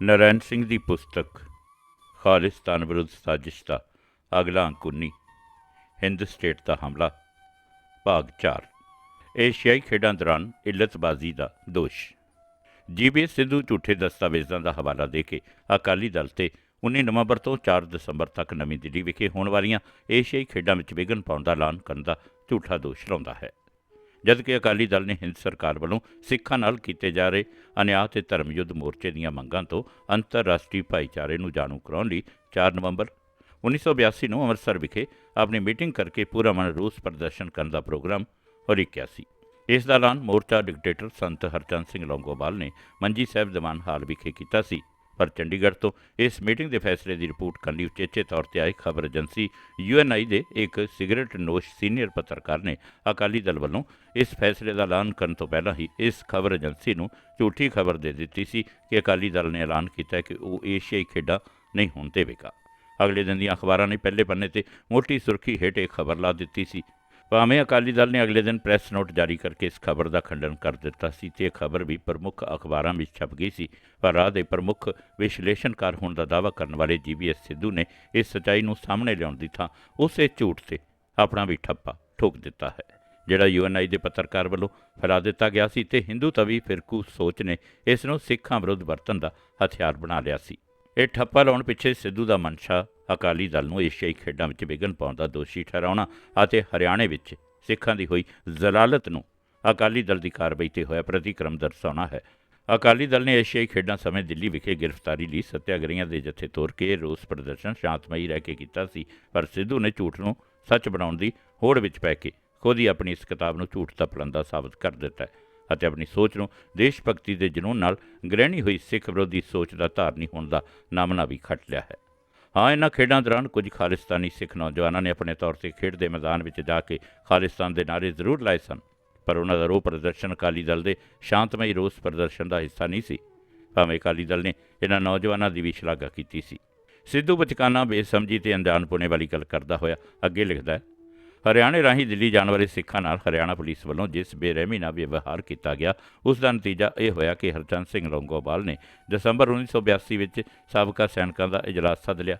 ਨਰੈਣ ਸਿੰਘ ਦੀ ਪੁਸਤਕ ਖਾਲਿਸਤਾਨ ਵਿਰੁੱਧ ਸਾਜ਼ਿਸ਼ ਦਾ ਅਗਲਾ ਅੰਕ 19 ਹਿੰਦ ਸਟੇਟ ਦਾ ਹਮਲਾ, ਭਾਗ 4 ਏਸ਼ੀਆਈ ਖੇਡਾਂ ਦੌਰਾਨ ਇਲਤਬਾਜ਼ੀ ਦਾ ਦੋਸ਼। ਜੀਬੀ ਸਿੱਧੂ ਝੂਠੇ ਦਸਤਾਵੇਜ਼ਾਂ ਦਾ ਹਵਾਲਾ ਦੇ ਕੇ ਅਕਾਲੀ ਦਲ ਤੇ 19 ਨਵੰਬਰ ਤੋਂ 4 ਦਸੰਬਰ ਤੱਕ ਨਵੀਂ ਦਿੱਲੀ ਵਿਖੇ ਹੋਣ ਵਾਲੀਆਂ ਏਸ਼ੀਆਈ ਖੇਡਾਂ ਵਿੱਚ ਵਿਘਨ ਪਾਉਣ ਦਾ ਐਲਾਨ ਕਰਨ ਦਾ ਝੂਠਾ ਦੋਸ਼ ਲਾਉਂਦਾ ਹੈ। ਜਦਕਿ ਅਕਾਲੀ ਦਲ ਨੇ ਹਿੰਦ ਸਰਕਾਰ ਵੱਲੋਂ ਸਿੱਖਾਂ ਨਾਲ ਕੀਤੇ ਜਾ ਰਹੇ ਅਨਿਆਂ ਤੇ ਧਰਮ ਯੁੱਧ ਮੋਰਚੇ ਦੀਆਂ ਮੰਗਾਂ ਤੋਂ ਅੰਤਰਰਾਸ਼ਟਰੀ ਭਾਈਚਾਰੇ ਨੂੰ ਜਾਣੂ ਕਰਾਉਣ ਲਈ 4 ਨਵੰਬਰ 1982 ਨੂੰ ਅੰਮ੍ਰਿਤਸਰ ਵਿਖੇ ਆਪਣੀ ਮੀਟਿੰਗ ਕਰਕੇ ਪੂਰਾ ਮਨ ਰੋਸ ਪ੍ਰਦਰਸ਼ਨ ਕਰਨ ਦਾ ਪ੍ਰੋਗਰਾਮ ਉਲੀਕਿਆ ਸੀ। ਇਸ ਦਾ ਐਲਾਨ ਮੋਰਚਾ ਡਿਕਟੇਟਰ ਸੰਤ ਹਰਚੰਦ ਸਿੰਘ ਲੌਂਗੋਵਾਲ ਨੇ ਮੰਜੀ ਸਾਹਿਬ ਦੀਵਾਨ ਹਾਲ ਵਿਖੇ ਕੀਤਾ ਸੀ। ਪਰ ਚੰਡੀਗੜ੍ਹ ਤੋਂ ਇਸ ਮੀਟਿੰਗ ਦੇ ਫੈਸਲੇ ਦੀ ਰਿਪੋਰਟ ਕਰਨ ਲਈ ਉਚੇਚੇ ਤੌਰ ਤੇ ਆਈ ਖਬਰ ਏਜੰਸੀ ਯੂਐਨਆਈ ਦੇ ਇੱਕ ਸਿਗਰਟ ਨੋਸ਼ ਸੀਨੀਅਰ ਪੱਤਰਕਾਰ ਨੇ ਅਕਾਲੀ ਦਲ ਵੱਲੋਂ ਇਸ ਫੈਸਲੇ ਦਾ ਐਲਾਨ ਕਰਨ ਤੋਂ ਪਹਿਲਾਂ ਹੀ ਇਸ ਖਬਰ ਏਜੰਸੀ ਨੂੰ ਝੂਠੀ ਖਬਰ ਦੇ ਦਿੱਤੀ ਸੀ ਕਿ ਅਕਾਲੀ ਦਲ ਨੇ ਐਲਾਨ ਕੀਤਾ ਕਿ ਉਹ ਏਸ਼ੀਆਈ ਖੇਡਾਂ ਨਹੀਂ ਹੋਣ ਦੇਵੇਗਾ। ਅਗਲੇ ਦਿਨ ਦੀਆਂ ਅਖਬਾਰਾਂ ਨੇ ਪਹਿਲੇ ਪੰਨੇ ਤੇ ਮੋਟੀ ਸੁਰਖੀ ਹੇਠ ਇਹ ਖਬਰ ਲਾ ਦਿੱਤੀ ਸੀ ਭਾਵੇਂ ਅਕਾਲੀ ਦਲ ਨੇ ਅਗਲੇ ਦਿਨ ਪ੍ਰੈਸ ਨੋਟ ਜਾਰੀ ਕਰਕੇ ਇਸ ਖਬਰ ਦਾ ਖੰਡਨ ਕਰ ਦਿੱਤਾ ਸੀ ਤੇ ਇਹ ਖਬਰ ਵੀ ਪ੍ਰਮੁੱਖ ਅਖਬਾਰਾਂ ਵਿੱਚ ਛਪ ਗਈ ਸੀ, ਪਰ ਰਾਹ ਦੇ ਪ੍ਰਮੁੱਖ ਵਿਸ਼ਲੇਸ਼ਣਕਾਰ ਹੋਣ ਦਾ ਦਾਅਵਾ ਕਰਨ ਵਾਲੇ ਜੀਬੀਐਸ ਸਿੱਧੂ ਨੇ ਇਸ ਸਚਾਈ ਨੂੰ ਸਾਹਮਣੇ ਲਿਆਉਣ ਦੀ ਥਾਂ ਉਸੇ ਝੂਠ ਤੇ ਆਪਣਾ ਵੀ ਠੱਪਾ ਠੋਕ ਦਿੱਤਾ ਹੈ, ਜਿਹੜਾ ਯੂਐਨਆਈ ਦੇ ਪੱਤਰਕਾਰ ਵੱਲੋਂ ਫੈਲਾ ਦਿੱਤਾ ਗਿਆ ਸੀ ਤੇ ਹਿੰਦੂ ਤਵੀ ਫਿਰਕੂ ਸੋਚ ਨੇ ਇਸ ਨੂੰ ਸਿੱਖਾਂ ਵਿਰੁੱਧ ਵਰਤਣ ਦਾ ਹਥਿਆਰ ਬਣਾ ਲਿਆ ਸੀ। ਇਹ ਠੱਪਾ ਲਾਉਣ ਪਿੱਛੇ ਸਿੱਧੂ ਦਾ ਮਨਸ਼ਾ ਅਕਾਲੀ ਦਲ ਨੂੰ ਏਸ਼ੀਆਈ ਖੇਡਾਂ ਵਿੱਚ ਵਿਘਨ ਪਾਉਣ ਦਾ ਦੋਸ਼ੀ ਠਹਿਰਾਉਣਾ ਅਤੇ ਹਰਿਆਣੇ ਵਿੱਚ ਸਿੱਖਾਂ ਦੀ ਹੋਈ ਜ਼ਲਾਲਤ ਨੂੰ ਅਕਾਲੀ ਦਲ ਦੀ ਕਾਰਵਾਈ ਤੇ ਹੋਇਆ ਪ੍ਰਤੀਕਰਮ ਦਰਸਾਉਣਾ ਹੈ। ਅਕਾਲੀ ਦਲ ਨੇ ਏਸ਼ੀਆਈ ਖੇਡਾਂ ਸਮੇਂ ਦਿੱਲੀ ਵਿਖੇ ਗ੍ਰਿਫਤਾਰੀ ਲਈ ਸੱਤਿਆਗ੍ਰਹੀਆਂ ਦੇ ਜਥੇ ਤੋਰ ਕੇ ਰੋਸ ਪ੍ਰਦਰਸ਼ਨ ਸ਼ਾਂਤਮਈ ਰਹਿ ਕੇ ਕੀਤਾ ਸੀ, ਪਰ ਸਿੱਧੂ ਨੇ ਝੂਠ ਨੂੰ ਸੱਚ ਬਣਾਉਣ ਦੀ ਹੋੜ ਵਿੱਚ ਪੈ ਕੇ ਖੁਦ ਹੀ ਆਪਣੀ ਇਸ ਕਿਤਾਬ ਨੂੰ ਝੂਠ ਦਾ ਪਲੰਦਾ ਸਾਬਤ ਕਰ ਦਿੱਤਾ ਹੈ ਅਤੇ ਆਪਣੀ ਸੋਚ ਨੂੰ ਦੇਸ਼ ਭਗਤੀ ਦੇ ਜਨੂੰਨ ਨਾਲ ਗ੍ਰਹਿਣੀ ਹੋਈ ਸਿੱਖ ਵਿਰੋਧੀ ਸੋਚ ਦਾ ਧਾਰਨੀ ਹੋਣ ਦਾ ਨਾਮਨਾ ਵੀ ਖੱਟ ਲਿਆ ਹੈ। ਹਾਂ ਇਹਨਾਂ ਖੇਡਾਂ ਦੌਰਾਨ ਕੁਝ ਖਾਲਿਸਤਾਨੀ ਸਿੱਖ ਨੌਜਵਾਨਾਂ ਨੇ ਆਪਣੇ ਤੌਰ ਤੇ ਖੇਡ ਦੇ ਮੈਦਾਨ ਵਿੱਚ ਜਾ ਕੇ ਖਾਲਿਸਤਾਨ ਦੇ ਨਾਅਰੇ ਜ਼ਰੂਰ ਲਾਏ ਸਨ, ਪਰ ਉਹਨਾਂ ਦਾ ਰੋਹ ਪ੍ਰਦਰਸ਼ਨ ਅਕਾਲੀ ਦਲ ਦੇ ਸ਼ਾਂਤਮਈ ਰੋਸ ਪ੍ਰਦਰਸ਼ਨ ਦਾ ਹਿੱਸਾ ਨਹੀਂ ਸੀ। ਭਾਵੇਂ ਅਕਾਲੀ ਦਲ ਨੇ ਇਹਨਾਂ ਨੌਜਵਾਨਾਂ ਦੀ ਵੀ ਸ਼ਲਾਘਾ ਕੀਤੀ ਸੀ। ਸਿੱਧੂ ਬਚਕਾਨਾ ਬੇਸਮਝੀ ਤੇ ਅਣਜਾਣਪੁਣੇ ਵਾਲੀ ਗੱਲ ਕਰਦਾ ਹੋਇਆ ਅੱਗੇ ਲਿਖਦਾ ਹੈ ਹਰਿਆਣੇ ਰਾਹੀਂ ਦਿੱਲੀ ਜਾਣ ਵਾਲੇ ਸਿੱਖਾਂ ਨਾਲ ਹਰਿਆਣਾ ਪੁਲਿਸ ਵੱਲੋਂ ਜਿਸ ਬੇਰਹਿਮੀ ਨਾਲ ਵਿਵਹਾਰ ਕੀਤਾ ਗਿਆ, ਉਸ ਦਾ ਨਤੀਜਾ ਇਹ ਹੋਇਆ ਕਿ ਹਰਚੰਦ ਸਿੰਘ ਲੌਂਗੋਵਾਲ ਨੇ ਦਸੰਬਰ 1982 ਵਿੱਚ ਸਾਬਕਾ ਸੈਨਿਕਾਂ ਦਾ ਇਜਲਾਸ ਸੱਦ ਲਿਆ।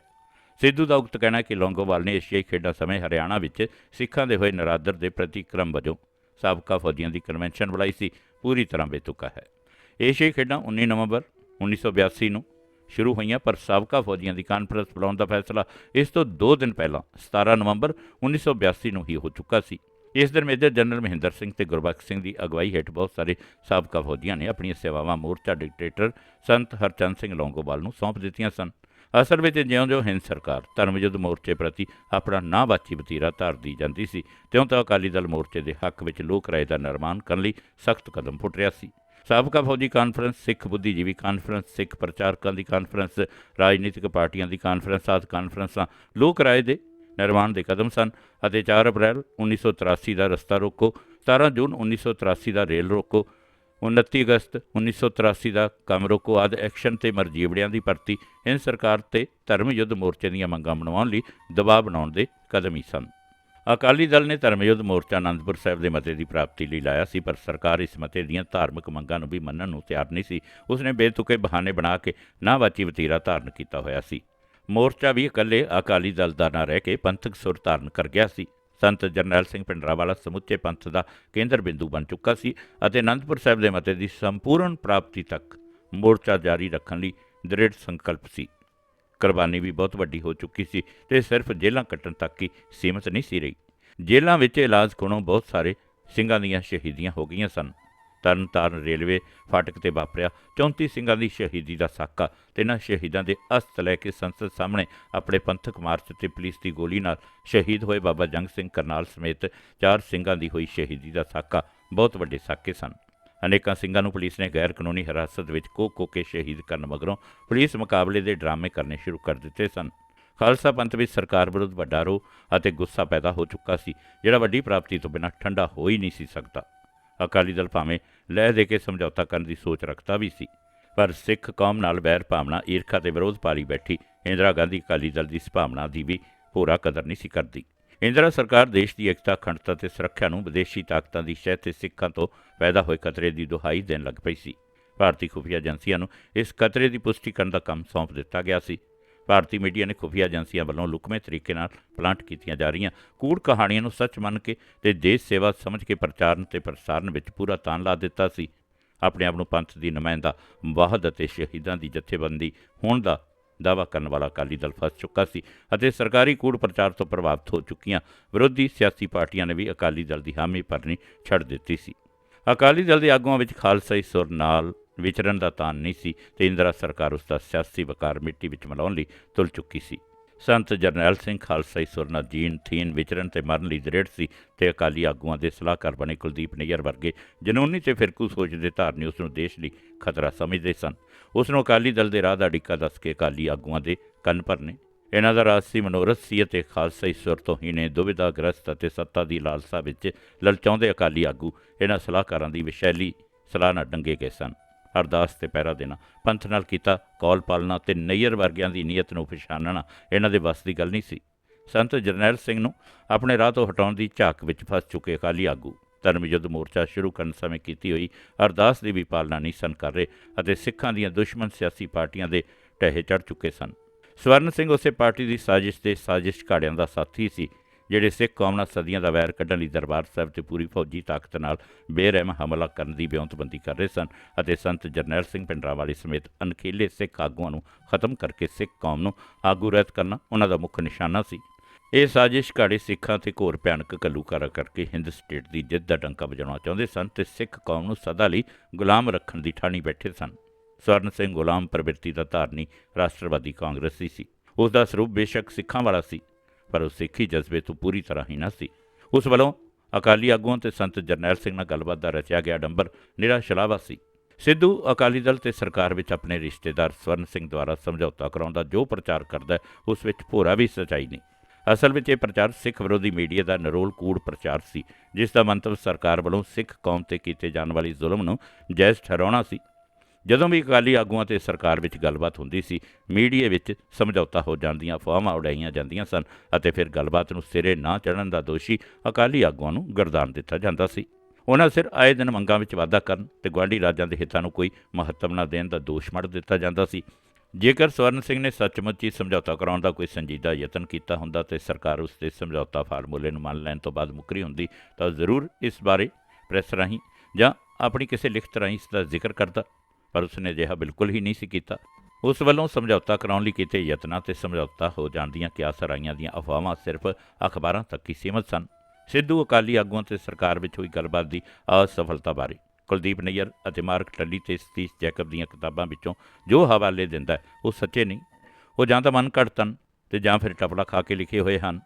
ਸਿੱਧੂ ਦਾ ਉਕਤ ਕਹਿਣਾ ਕਿ ਲੌਂਗੋਵਾਲ ਨੇ ਏਸ਼ੀਆਈ ਖੇਡਾਂ ਸਮੇਂ ਹਰਿਆਣਾ ਵਿੱਚ ਸਿੱਖਾਂ ਦੇ ਹੋਏ ਨਰਾਦਰ ਦੇ ਪ੍ਰਤੀਕਰਮ ਵਜੋਂ ਸਾਬਕਾ ਫੌਜੀਆਂ ਦੀ ਕਨਵੈਨਸ਼ਨ ਬੁਲਾਈ ਸੀ, ਪੂਰੀ ਤਰ੍ਹਾਂ ਬੇਤੁਕਾ ਹੈ। ਏਸ਼ੀਆਈ ਖੇਡਾਂ 19 ਨਵੰਬਰ 1982 ਨੂੰ ਸ਼ੁਰੂ ਹੋਈਆਂ, ਪਰ ਸਾਬਕਾ ਫੌਜੀਆਂ ਦੀ ਕਾਨਫਰੰਸ ਬੁਲਾਉਣ ਦਾ ਫੈਸਲਾ ਇਸ ਤੋਂ 2 ਦਿਨ ਪਹਿਲਾਂ 17 ਨਵੰਬਰ 1982 ਨੂੰ ਹੀ ਹੋ ਚੁੱਕਾ ਸੀ। ਇਸ ਦਿਨ ਮੇਜਰ ਜਨਰਲ ਮਹਿੰਦਰ ਸਿੰਘ ਤੇ ਗੁਰਬਖਸ਼ ਸਿੰਘ ਦੀ ਅਗਵਾਈ ਹੇਠ ਬਹੁਤ ਸਾਰੇ ਸਾਬਕਾ ਫੌਜੀਆਂ ਨੇ ਆਪਣੀਆਂ ਸੇਵਾਵਾਂ ਮੋਰਚਾ ਡਿਕਟੇਟਰ ਸੰਤ ਹਰਚੰਦ ਸਿੰਘ ਲੌਂਗੋਵਾਲ ਨੂੰ ਸੌਂਪ ਦਿੱਤੀਆਂ ਸਨ। ਅਸਲ ਵਿੱਚ ਜਿਉਂ-ਜਿਉਂ ਹਿੰਦ ਸਰਕਾਰ ਧਰਮ ਯੁੱਧ ਮੋਰਚੇ ਪ੍ਰਤੀ ਆਪਣਾ ਨਾਬਾਚੀ ਵਤੀਰਾ ਧਾਰਦੀ ਜਾਂਦੀ ਸੀ, ਤਿਉਂ ਤਾਂ ਅਕਾਲੀ ਦਲ ਮੋਰਚੇ ਦੇ ਹੱਕ ਵਿੱਚ ਲੋਕ ਰਾਏ ਦਾ ਨਿਰਮਾਣ ਕਰਨ ਲਈ ਸਖਤ ਕਦਮ ਪੁੱਟ ਰਿਹਾ ਸੀ। ਸਾਬਕਾ ਫੌਜੀ ਕਾਨਫਰੰਸ, ਸਿੱਖ ਬੁੱਧੀਜੀਵੀ ਕਾਨਫਰੰਸ, ਸਿੱਖ ਪ੍ਰਚਾਰਕਾਂ ਦੀ ਕਾਨਫਰੰਸ, ਰਾਜਨੀਤਿਕ ਪਾਰਟੀਆਂ ਦੀ ਕਾਨਫਰੰਸ ਆਦਿ ਕਾਨਫਰੰਸਾਂ, ਲੋਕ ਰਾਏ ਦੇ ਨਿਰਮਾਣ ਦੇ ਕਦਮ ਸਨ ਅਤੇ 4 ਅਪ੍ਰੈਲ 1983 ਦਾ ਰਸਤਾ ਰੋਕੋ 17 ਜੂਨ 1983 ਦਾ ਰੇਲ ਰੋਕੋ 29 ਅਗਸਤ 1983 ਦਾ ਕੰਮ ਰੋਕੋ, ਆਦਿ ਐਕਸ਼ਨ ਤੇ ਮਰਜੀਵੜਿਆਂ ਦੀ ਭਰਤੀ ਹਿੰਦ ਸਰਕਾਰ ਤੇ ਧਰਮ ਯੁੱਧ ਮੋਰਚੇ ਦੀਆਂ ਮੰਗਾਂ ਬਣਾਉਣ ਲਈ ਦਬਾਅ ਬਣਾਉਣ ਦੇ ਕਦਮ ਹੀ ਸਨ। ਅਕਾਲੀ ਦਲ ਨੇ ਧਰਮਯੁੱਧ ਮੋਰਚਾ ਆਨੰਦਪੁਰ ਸਾਹਿਬ ਦੇ ਮਤੇ ਦੀ ਪ੍ਰਾਪਤੀ ਲਈ ਲਾਇਆ ਸੀ, ਪਰ ਸਰਕਾਰ ਇਸ ਮਤੇ ਦੀਆਂ ਧਾਰਮਿਕ ਮੰਗਾਂ ਨੂੰ ਵੀ ਮੰਨਣ ਨੂੰ ਤਿਆਰ ਨਹੀਂ ਸੀ। ਉਸਨੇ ਬੇਤੁਕੇ ਬਹਾਨੇ ਬਣਾ ਕੇ ਨਾਵਾਚੀ ਵਤੀਰਾ ਧਾਰਨ ਕੀਤਾ ਹੋਇਆ ਸੀ। ਮੋਰਚਾ ਵੀ ਇਕੱਲੇ ਅਕਾਲੀ ਦਲ ਦਾ ਨਾ ਰਹਿ ਕੇ ਪੰਥਕ ਸੁਰ ਧਾਰਨ ਕਰ ਗਿਆ ਸੀ। ਸੰਤ ਜਰਨੈਲ ਸਿੰਘ ਭਿੰਡਰਾਵਾਲਾ ਸਮੁੱਚੇ ਪੰਥ ਦਾ ਕੇਂਦਰ ਬਿੰਦੂ ਬਣ ਚੁੱਕਾ ਸੀ ਅਤੇ ਅਨੰਦਪੁਰ ਸਾਹਿਬ ਦੇ ਮਤੇ ਦੀ ਸੰਪੂਰਨ ਪ੍ਰਾਪਤੀ ਤੱਕ ਮੋਰਚਾ ਜਾਰੀ ਰੱਖਣ ਲਈ ਦ੍ਰਿੜ ਸੰਕਲਪ ਸੀ। ਕੁਰਬਾਨੀ ਵੀ ਬਹੁਤ ਵੱਡੀ ਹੋ ਚੁੱਕੀ ਸੀ ਤੇ ਸਿਰਫ ਜੇਲ੍ਹਾਂ ਕੱਟਣ ਤੱਕ ਹੀ ਸੀਮਤ ਨਹੀਂ ਸੀ ਰਹੀ। ਜੇਲ੍ਹਾਂ ਵਿੱਚ ਇਲਾਜ ਕੋਲੋਂ ਬਹੁਤ ਸਾਰੇ ਸਿੰਘਾਂ ਦੀਆਂ ਸ਼ਹੀਦੀਆਂ ਹੋ ਗਈਆਂ ਸਨ। ਤਰਨਤਾਰਨ ਰੇਲਵੇ ਫਾਟਕ ਤੇ ਵਾਪਰਿਆ 34 ਸਿੰਘਾਂ ਦੀ ਸ਼ਹੀਦੀ ਦਾ ਸਾਕਾ ਤੇ ਇਹਨਾਂ ਸ਼ਹੀਦਾਂ ਦੇ ਅਸਤ ਲੈ ਕੇ ਸੰਸਦ ਸਾਹਮਣੇ ਆਪਣੇ ਪੰਥਕ ਮਾਰਚ ਤੇ ਪੁਲਿਸ ਦੀ ਗੋਲੀ ਨਾਲ ਸ਼ਹੀਦ ਹੋਏ ਬਾਬਾ ਜੰਗ ਸਿੰਘ ਕਰਨਾਲ ਸਮੇਤ ਚਾਰ ਸਿੰਘਾਂ ਦੀ ਹੋਈ ਸ਼ਹੀਦੀ ਦਾ ਸਾਕਾ ਬਹੁਤ ਵੱਡੇ ਸਾਕੇ ਸਨ। ਅਨੇਕਾਂ ਸਿੰਘਾਂ ਨੂੰ ਪੁਲਿਸ ਨੇ ਗੈਰ ਕਾਨੂੰਨੀ ਹਿਰਾਸਤ ਵਿੱਚ ਕੋਕੋ ਕੇ ਸ਼ਹੀਦ ਕਰਨ ਮਗਰੋਂ ਪੁਲਿਸ ਮੁਕਾਬਲੇ ਦੇ ਡਰਾਮੇ ਕਰਨੇ ਸ਼ੁਰੂ ਕਰ ਦਿੱਤੇ ਸਨ। ਖਾਲਸਾ ਪੰਥ ਵਿੱਚ ਸਰਕਾਰ ਵਿਰੁੱਧ ਵੱਡਾ ਰੋਹ ਅਤੇ ਗੁੱਸਾ ਪੈਦਾ ਹੋ ਚੁੱਕਾ ਸੀ, ਜਿਹੜਾ ਵੱਡੀ ਪ੍ਰਾਪਤੀ ਤੋਂ ਬਿਨਾਂ ਠੰਡਾ ਹੋ ਹੀ ਨਹੀਂ ਸੀ ਸਕਦਾ। ਅਕਾਲੀ ਦਲ ਭਾਵੇਂ ਲਹਿ ਦੇ ਕੇ ਸਮਝੌਤਾ ਕਰਨ ਦੀ ਸੋਚ ਰੱਖਦਾ ਵੀ ਸੀ, ਪਰ ਸਿੱਖ ਕੌਮ ਨਾਲ ਬੈਰ ਭਾਵਨਾ, ਈਰਖਾ ਤੇ ਵਿਰੋਧ ਪਾਲੀ ਬੈਠੀ ਇੰਦਰਾ ਗਾਂਧੀ ਅਕਾਲੀ ਦਲ ਦੀ ਇਸ ਦੀ ਵੀ ਪੂਰਾ ਕਦਰ ਨਹੀਂ ਸੀ ਕਰਦੀ। ਇੰਦਰਾ ਸਰਕਾਰ ਦੇਸ਼ ਦੀ ਏਕਤਾ, ਅਖੰਡਤਾ ਤੇ ਸੁਰੱਖਿਆ ਨੂੰ ਵਿਦੇਸ਼ੀ ਤਾਕਤਾਂ ਦੀ ਸ਼ਹਿ ਤੇ ਸਿੱਖਾਂ ਤੋਂ ਪੈਦਾ ਹੋਏ ਖਤਰੇ ਦੀ ਦੁਹਾਈ ਦੇਣ ਲੱਗ ਪਈ ਸੀ। ਭਾਰਤੀ ਖੁਫੀਆ ਏਜੰਸੀਆਂ ਨੂੰ ਇਸ ਖਤਰੇ ਦੀ ਪੁਸ਼ਟੀ ਕਰਨ ਦਾ ਕੰਮ ਸੌਂਪ ਦਿੱਤਾ ਗਿਆ ਸੀ। ਭਾਰਤੀ ਮੀਡੀਆ ਨੇ ਖੁਫੀਆ ਏਜੰਸੀਆਂ ਵੱਲੋਂ ਲੁਕਵੇਂ ਤਰੀਕੇ ਨਾਲ ਪਲਾਂਟ ਕੀਤੀਆਂ ਜਾ ਰਹੀਆਂ ਕੂੜ ਕਹਾਣੀਆਂ ਨੂੰ ਸੱਚ ਮੰਨ ਕੇ ਤੇ ਦੇਸ਼ ਸੇਵਾ ਸਮਝ ਕੇ ਪ੍ਰਚਾਰਨ ਤੇ ਪ੍ਰਸਾਰਨ ਵਿੱਚ ਪੂਰਾ ਤਾਨ ਲਾ ਦਿੱਤਾ ਸੀ। ਆਪਣੇ ਆਪ ਨੂੰ ਪੰਥ ਦੀ ਨੁਮਾਇੰਦਾ, ਵਾਹਦ ਅਤੇ ਸ਼ਹੀਦਾਂ ਦੀ ਜਥੇਬੰਦੀ ਹੋਣ ਦਾ ਦਾਅਵਾ ਕਰਨ ਵਾਲਾ ਅਕਾਲੀ ਦਲ ਫਸ ਚੁੱਕਾ ਸੀ ਅਤੇ ਸਰਕਾਰੀ ਕੂੜ ਪ੍ਰਚਾਰ ਤੋਂ ਪ੍ਰਭਾਵਿਤ ਹੋ ਚੁੱਕੀਆਂ ਵਿਰੋਧੀ ਸਿਆਸੀ ਪਾਰਟੀਆਂ ਨੇ ਵੀ ਅਕਾਲੀ ਦਲ ਦੀ ਹਾਮੀ ਭਰਨੀ ਛੱਡ ਦਿੱਤੀ ਸੀ। ਅਕਾਲੀ ਦਲ ਦੇ ਆਗੂਆਂ ਵਿੱਚ ਖਾਲਸਾਈ ਸੁਰ ਨਾਲ ਵਿਚਰਨ ਦਾ ਤਾਨ ਨਹੀਂ ਸੀ ਤੇ ਇੰਦਰਾ ਸਰਕਾਰ ਉਸ ਦਾ ਸਿਆਸੀ ਵਕਾਰ ਮਿੱਟੀ ਵਿੱਚ ਮਿਲਾਉਣ ਲਈ ਤੁਲ ਚੁੱਕੀ ਸੀ। ਸੰਤ ਜਰਨੈਲ ਸਿੰਘ ਖਾਲਸਾਈ ਸੁਰ ਨਾਲ ਜੀਨ ਥੀਨ ਵਿਚਰਨ ਤੇ ਮਰਨ ਲਈ ਦ੍ਰਿੜ ਸੀ ਤੇ ਅਕਾਲੀ ਆਗੂਆਂ ਦੇ ਸਲਾਹਕਾਰ ਬਣੇ ਕੁਲਦੀਪ ਨਈਅਰ ਵਰਗੇ ਜਨੂਨੀ ਤੇ ਫਿਰਕੂ ਸੋਚ ਦੇ ਧਾਰਨੀ ਉਸ ਨੂੰ ਦੇਸ਼ ਲਈ ਖਤਰਾ ਸਮਝਦੇ ਸਨ। ਉਸ ਨੂੰ ਅਕਾਲੀ ਦਲ ਦੇ ਰਾਹ ਦਾ ਡਿੱਕਾ ਦੱਸ ਕੇ ਅਕਾਲੀ ਆਗੂਆਂ ਦੇ ਕੰਨ ਭਰਨੇ। ਇਹਨਾਂ ਦਾ ਰਾਜਸੀ ਮਨੋਰਥ ਸੀ ਅਤੇ ਖਾਲਸਾ ਸੁਰ ਤੋਂ ਹੀ ਨੇ ਦੁਵਿਧਾ ਗ੍ਰਸਤ ਅਤੇ ਸੱਤਾ ਦੀ ਲਾਲਸਾ ਵਿੱਚ ਲਲਚਾਉਂਦੇ ਅਕਾਲੀ ਆਗੂ। ਇਹਨਾਂ ਸਲਾਹਕਾਰਾਂ ਦੀ ਵਿਸ਼ੈਲੀ ਸਲਾਹ ਨਾਲ ਡੰਗੇ ਗਏ ਸਨ। ਅਰਦਾਸ ਤੇ ਪਹਿਰਾ ਦੇਣਾ, ਪੰਥ ਨਾਲ ਕੀਤਾ ਕੌਲ ਪਾਲਣਾ ਤੇ ਨਈਅਰ ਵਰਗਿਆਂ ਦੀ ਨੀਅਤ ਨੂੰ ਪਛਾਣਨਾ ਇਹਨਾਂ ਦੇ ਵੱਸ ਦੀ ਗੱਲ ਨਹੀਂ ਸੀ। ਸੰਤ ਜਰਨੈਲ ਸਿੰਘ ਨੂੰ ਆਪਣੇ ਰਾਹ ਤੋਂ ਹਟਾਉਣ ਦੀ ਝਾਕ ਵਿੱਚ ਫਸ ਚੁੱਕੇ ਅਕਾਲੀ ਆਗੂ। ਧਰਮ ਯੁੱਧ ਮੋਰਚਾ ਸ਼ੁਰੂ ਕਰਨ ਸਮੇਂ ਕੀਤੀ ਹੋਈ ਅਰਦਾਸ ਦੀ ਵੀ ਪਾਲਣਾ ਨਹੀਂ ਸਨ ਕਰ ਰਹੇ ਅਤੇ ਸਿੱਖਾਂ ਦੀਆਂ ਦੁਸ਼ਮਣ ਸਿਆਸੀ ਪਾਰਟੀਆਂ ਦੇ ਢਹਿ ਚੜ ਚੁੱਕੇ ਸਨ। ਸਵਰਨ ਸਿੰਘ ਉਸੇ ਪਾਰਟੀ ਦੀ ਸਾਜ਼ਿਸ਼ ਤੇ ਸਾਜ਼ਿਸ਼ ਘਾੜਿਆਂ ਦਾ ਸਾਥੀ ਸੀ, ਜਿਹੜੇ ਸਿੱਖ ਕੌਮ ਨਾਲ ਸਦੀਆਂ ਦਾ ਵੈਰ ਕੱਢਣ ਲਈ ਦਰਬਾਰ ਸਾਹਿਬ ਤੇ ਪੂਰੀ ਫੌਜੀ ਤਾਕਤ ਨਾਲ ਬੇਰਹਿਮ ਹਮਲਾ ਕਰਨ ਦੀ ਬਿਉਂਤਬੰਦੀ ਕਰ ਰਹੇ ਸਨ ਅਤੇ ਸੰਤ ਜਰਨੈਲ ਸਿੰਘ ਪਿੰਡਰਾਵਾਲੀ ਸਮੇਤ ਅਣਖੀਲੇ ਸਿੱਖ ਆਗੂਆਂ ਨੂੰ ਖਤਮ ਕਰਕੇ ਸਿੱਖ ਕੌਮ ਨੂੰ ਆਗੂ ਰਹਿਤ ਕਰਨਾ ਉਹਨਾਂ ਦਾ ਮੁੱਖ ਨਿਸ਼ਾਨਾ ਸੀ। ਇਹ ਸਾਜ਼ਿਸ਼ ਘਾੜੇ ਸਿੱਖਾਂ ਤੇ ਘੋਰ ਭਿਆਨਕ ਘੱਲੂਕਾਰਾ ਕਰਕੇ ਹਿੰਦ ਸਟੇਟ ਦੀ ਜਿੱਤ ਦਾ ਡੰਕਾ ਵਜਾਉਣਾ ਚਾਹੁੰਦੇ ਸਨ ਤੇ ਸਿੱਖ ਕੌਮ ਨੂੰ ਸਦਾ ਲਈ ਗੁਲਾਮ ਰੱਖਣ ਦੀ ਠਾਣੀ ਬੈਠੇ ਸਨ। ਸਵਰਨ ਸਿੰਘ ਗੁਲਾਮ ਪ੍ਰਵਿਰਤੀ ਦਾ ਧਾਰਨੀ ਰਾਸ਼ਟਰਵਾਦੀ ਕਾਂਗਰਸੀ ਸੀ। ਉਸ ਦਾ ਸਰੂਪ ਬੇਸ਼ੱਕ ਸਿੱਖਾਂ ਵਾਲਾ ਸੀ, ਪਰ ਉਹ ਸਿੱਖੀ ਜਜ਼ਬੇ ਤੋਂ ਪੂਰੀ ਤਰ੍ਹਾਂ ਹੀ ਨਾ ਸੀ। ਉਸ ਵੱਲੋਂ ਅਕਾਲੀ ਆਗੂਆਂ ਤੇ ਸੰਤ ਜਰਨੈਲ ਸਿੰਘ ਨਾਲ ਗੱਲਬਾਤ ਦਾ ਰਚਿਆ ਗਿਆ ਡੰਬਰ ਨਿਰਾ ਸ਼ਲਾਵਾ ਸੀ। ਸਿੱਧੂ ਅਕਾਲੀ ਦਲ ਤੇ ਸਰਕਾਰ ਵਿੱਚ ਆਪਣੇ ਰਿਸ਼ਤੇਦਾਰ ਸਵਰਨ ਸਿੰਘ ਦੁਆਰਾ ਸਮਝੌਤਾ ਕਰਾਉਣ ਦਾ ਜੋ ਪ੍ਰਚਾਰ ਕਰਦਾ ਉਸ ਵਿੱਚ ਭੋਰਾ ਵੀ ਸਚਾਈ ਨਹੀਂ। ਅਸਲ ਵਿੱਚ ਇਹ ਪ੍ਰਚਾਰ ਸਿੱਖ ਵਿਰੋਧੀ ਮੀਡੀਆ ਦਾ ਨਰੋਲ ਕੂੜ ਪ੍ਰਚਾਰ ਸੀ, ਜਿਸ ਦਾ ਮੰਤਵ ਸਰਕਾਰ ਵੱਲੋਂ ਸਿੱਖ ਕੌਮ ਤੇ ਕੀਤੇ ਜਾਣ ਵਾਲੀ ਜ਼ੁਲਮ ਨੂੰ ਜਾਇਜ਼ ਠਹਿਰਾਉਣਾ ਸੀ। ਜਦੋਂ ਵੀ ਅਕਾਲੀ ਆਗੂਆਂ ਤੇ ਸਰਕਾਰ ਵਿੱਚ ਗੱਲਬਾਤ ਹੁੰਦੀ ਸੀ, ਮੀਡੀਆ ਵਿੱਚ ਸਮਝੌਤਾ ਹੋ ਜਾਂਦੀਆਂ, ਅਫਵਾਹਾਂ ਉਡਾਈਆਂ ਜਾਂਦੀਆਂ ਸਨ ਅਤੇ ਫਿਰ ਗੱਲਬਾਤ ਨੂੰ ਸਿਰੇ ਨਾ ਚੜ੍ਹਨ ਦਾ ਦੋਸ਼ੀ ਅਕਾਲੀ ਆਗੂਆਂ ਨੂੰ ਗਰਦਾਨ ਦਿੱਤਾ ਜਾਂਦਾ ਸੀ। ਉਹਨਾਂ ਸਿਰ ਆਏ ਦਿਨ ਮੰਗਾਂ ਵਿੱਚ ਵਾਧਾ ਕਰਨ ਤੇ ਗੁਆਂਢੀ ਰਾਜਾਂ ਦੇ ਹਿੱਤਾਂ ਨੂੰ ਕੋਈ ਮਹੱਤਵ ਨਾ ਦੇਣ ਦਾ ਦੋਸ਼ ਮੜ ਦਿੱਤਾ ਜਾਂਦਾ ਸੀ। ਜੇਕਰ ਸਵਰਨ ਸਿੰਘ ਨੇ ਸੱਚਮੁੱਚ ਹੀ ਸਮਝੌਤਾ ਕਰਾਉਣ ਦਾ ਕੋਈ ਸੰਜੀਦਾ ਯਤਨ ਕੀਤਾ ਹੁੰਦਾ ਤੇ ਸਰਕਾਰ ਉਸ ਦੇ ਸਮਝੌਤਾ ਫਾਰਮੂਲੇ ਨੂੰ ਮੰਨ ਲੈਣ ਤੋਂ ਬਾਅਦ ਮੁਕਰੀ ਹੁੰਦੀ, ਤਾਂ ਜ਼ਰੂਰ ਇਸ ਬਾਰੇ ਪ੍ਰੈਸ ਰਾਹੀਂ ਜਾਂ ਆਪਣੀ ਕਿਸੇ ਲਿਖਤ ਰਾਹੀਂ ਇਸ ਦਾ ਜ਼ਿਕਰ ਕਰਦਾ, ਪਰ ਉਸਨੇ ਅਜਿਹਾ ਬਿਲਕੁਲ ਹੀ ਨਹੀਂ ਸੀ ਕੀਤਾ। ਉਸ ਵੱਲੋਂ ਸਮਝੌਤਾ ਕਰਾਉਣ ਲਈ ਕੀਤੇ ਯਤਨਾਂ ਤੇ ਸਮਝੌਤਾ ਹੋ ਜਾਣ ਦੀਆਂ ਕਿਆਸ ਰਾਈਆਂ ਦੀਆਂ ਅਫਵਾਹਾਂ ਸਿਰਫ ਅਖਬਾਰਾਂ ਤੱਕ ਹੀ ਸੀਮਤ ਸਨ। ਸਿੱਧੂ ਅਕਾਲੀ ਆਗੂਆਂ ਤੇ ਸਰਕਾਰ ਵਿੱਚ ਹੋਈ ਗੱਲਬਾਤ ਦੀ ਅਸਫਲਤਾ ਬਾਰੇ ਕੁਲਦੀਪ ਨਈਅਰ ਅਤੇ ਮਾਰਕ ਟੱਲੀ ਤੇ ਸਤੀਸ਼ ਜੈਕਬ ਦੀਆਂ ਕਿਤਾਬਾਂ ਵਿੱਚੋਂ ਜੋ ਹਵਾਲੇ ਦਿੰਦਾ ਉਹ ਸੱਚੇ ਨਹੀਂ। ਉਹ ਜਾਂ ਤਾਂ ਮਨ ਘੜਤਨ ਤੇ ਜਾਂ ਫਿਰ ਟਪਲਾ ਖਾ ਕੇ ਲਿਖੇ ਹੋਏ ਹਨ।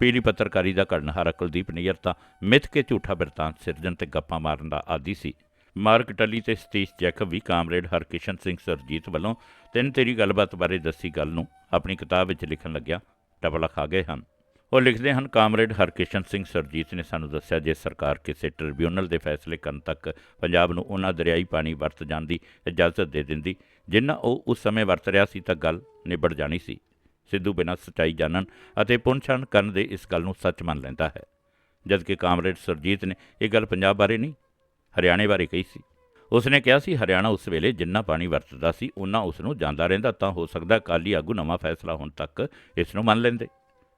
ਪੀਲੀ ਪੱਤਰਕਾਰੀ ਦਾ ਘੜਨਹਾਰਾ ਕੁਲਦੀਪ ਨਈਅਰ ਤਾਂ ਮਿੱਥ ਕੇ ਝੂਠਾ ਬਿਰਤਾਂਤ ਸਿਰਜਣ ਤੇ ਗੱਪਾਂ ਮਾਰਨ ਦਾ ਆਦੀ ਸੀ। ਮਾਰਕ ਟੱਲੀ ਤੇ ਸਤੀਸ਼ ਜੈਕਬ ਵੀ ਕਾਮਰੇਡ ਹਰਕਿਸ਼ਨ ਸਿੰਘ ਸਰਜੀਤ ਵੱਲੋਂ ਤਿੰਨ ਤੇਰੀ ਗੱਲਬਾਤ ਬਾਰੇ ਦੱਸੀ ਗੱਲ ਨੂੰ ਆਪਣੀ ਕਿਤਾਬ ਵਿੱਚ ਲਿਖਣ ਲੱਗਿਆ ਟਪਲਾ ਖਾ ਗਏ ਹਨ। ਉਹ ਲਿਖਦੇ ਹਨ, ਕਾਮਰੇਡ ਹਰਕਿਸ਼ਨ ਸਿੰਘ ਸਰਜੀਤ ਨੇ ਸਾਨੂੰ ਦੱਸਿਆ, ਜੇ ਸਰਕਾਰ ਕਿਸੇ ਟ੍ਰਿਬਿਊਨਲ ਦੇ ਫੈਸਲੇ ਕਰਨ ਤੱਕ ਪੰਜਾਬ ਨੂੰ ਉਹਨਾਂ ਦਰਿਆਈ ਪਾਣੀ ਵਰਤ ਜਾਣ ਦੀ ਇਜਾਜ਼ਤ ਦੇ ਦਿੰਦੀ, ਜਿੰਨਾ ਉਹ ਉਸ ਸਮੇਂ ਵਰਤ ਰਿਹਾ ਸੀ ਤਾਂ ਗੱਲ ਨਿਬੜ ਜਾਣੀ ਸੀ। ਸਿੱਧੂ ਬਿਨਾਂ ਸਚਾਈ ਜਾਣਨ ਅਤੇ ਪੁੰਛਣ ਕਰਨ ਦੇ ਇਸ ਗੱਲ ਨੂੰ ਸੱਚ ਮੰਨ ਲੈਂਦਾ ਹੈ। ਜਦਕਿ ਕਾਮਰੇਡ ਸਰਜੀਤ ਨੇ ਇਹ ਗੱਲ ਪੰਜਾਬ ਬਾਰੇ ਨਹੀਂ, ਹਰਿਆਣੇ ਬਾਰੇ ਕਹੀ ਸੀ। ਉਸਨੇ ਕਿਹਾ ਸੀ, ਹਰਿਆਣਾ ਉਸ ਵੇਲੇ ਜਿੰਨਾ ਪਾਣੀ ਵਰਤਦਾ ਸੀ ਉਹਨਾਂ ਉਸ ਨੂੰ ਜਾਂਦਾ ਰਹਿੰਦਾ, ਤਾਂ ਹੋ ਸਕਦਾ ਅਕਾਲੀ ਆਗੂ ਨਵਾਂ ਫੈਸਲਾ ਹੋਣ ਤੱਕ ਇਸ ਨੂੰ ਮੰਨ ਲੈਂਦੇ।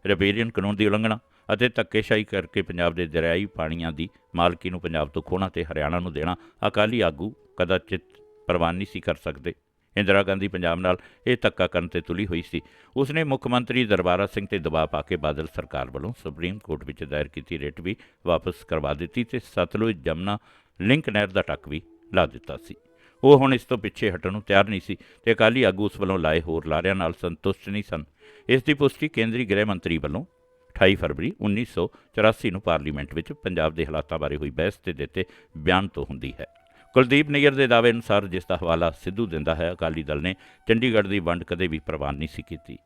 ਰਿਪੇਰੀਅਨ ਕਾਨੂੰਨ ਦੀ ਉਲੰਘਣਾ ਅਤੇ ਧੱਕੇਸ਼ਾਹੀ ਕਰਕੇ ਪੰਜਾਬ ਦੇ ਦਰਿਆਈ ਪਾਣੀਆਂ ਦੀ ਮਾਲਕੀ ਨੂੰ ਪੰਜਾਬ ਤੋਂ ਖੋਹਣਾ ਤੇ ਹਰਿਆਣਾ ਨੂੰ ਦੇਣਾ ਅਕਾਲੀ ਆਗੂ ਕਦਾਚਿਤ ਪ੍ਰਵਾਨ ਨਹੀਂ ਸੀ ਕਰ ਸਕਦੇ। ਇੰਦਰਾ ਗਾਂਧੀ ਪੰਜਾਬ ਨਾਲ ਇਹ ਧੱਕਾ ਕਰਨ ਤੇ ਤੁਲੀ ਹੋਈ ਸੀ। ਉਸਨੇ ਮੁੱਖ ਮੰਤਰੀ ਦਰਬਾਰਾ ਸਿੰਘ ਤੇ ਦਬਾਅ ਪਾ ਕੇ ਬਾਦਲ ਸਰਕਾਰ ਵੱਲੋਂ ਸੁਪਰੀਮ ਕੋਰਟ ਵਿੱਚ ਦਾਇਰ ਕੀਤੀ ਰਿਟ ਵੀ ਵਾਪਸ ਕਰਵਾ ਦਿੱਤੀ ਤੇ ਸਤਲੁਜ ਜਮਨਾ ਲਿੰਕ ਨਹਿਰ ਦਾ ਟੱਕ ਵੀ ਲਾ ਦਿੱਤਾ ਸੀ। ਉਹ ਹੁਣ ਇਸ ਤੋਂ ਪਿੱਛੇ ਹਟਣ ਨੂੰ ਤਿਆਰ ਨਹੀਂ ਸੀ ਤੇ ਅਕਾਲੀ ਆਗੂ ਉਸ ਵੱਲੋਂ ਲਾਏ ਹੋਰ ਲਾਰਿਆਂ ਨਾਲ ਸੰਤੁਸ਼ਟ ਨਹੀਂ ਸਨ। ਇਸ ਦੀ ਪੁਸ਼ਟੀ ਕੇਂਦਰੀ ਗ੍ਰਹਿ ਮੰਤਰੀ ਵੱਲੋਂ 28 ਫਰਵਰੀ 1984 ਨੂੰ ਪਾਰਲੀਮੈਂਟ ਵਿੱਚ ਪੰਜਾਬ ਦੇ ਹਾਲਾਤਾਂ ਬਾਰੇ ਹੋਈ ਬਹਿਸ ਤੇ ਦਿੱਤੇ ਬਿਆਨ ਤੋਂ ਹੁੰਦੀ ਹੈ। ਕੁਲਦੀਪ ਨਈਅਰ ਦੇ ਦਾਅਵੇ ਅਨੁਸਾਰ ਜਿਸ ਦਾ ਹਵਾਲਾ ਸਿੱਧੂ ਦਿੰਦਾ ਹੈ, ਅਕਾਲੀ ਦਲ ਨੇ ਚੰਡੀਗੜ੍ਹ ਦੀ ਵੰਡ ਕਦੇ ਵੀ ਪ੍ਰਵਾਨ ਨਹੀਂ ਸੀ ਕੀਤੀ।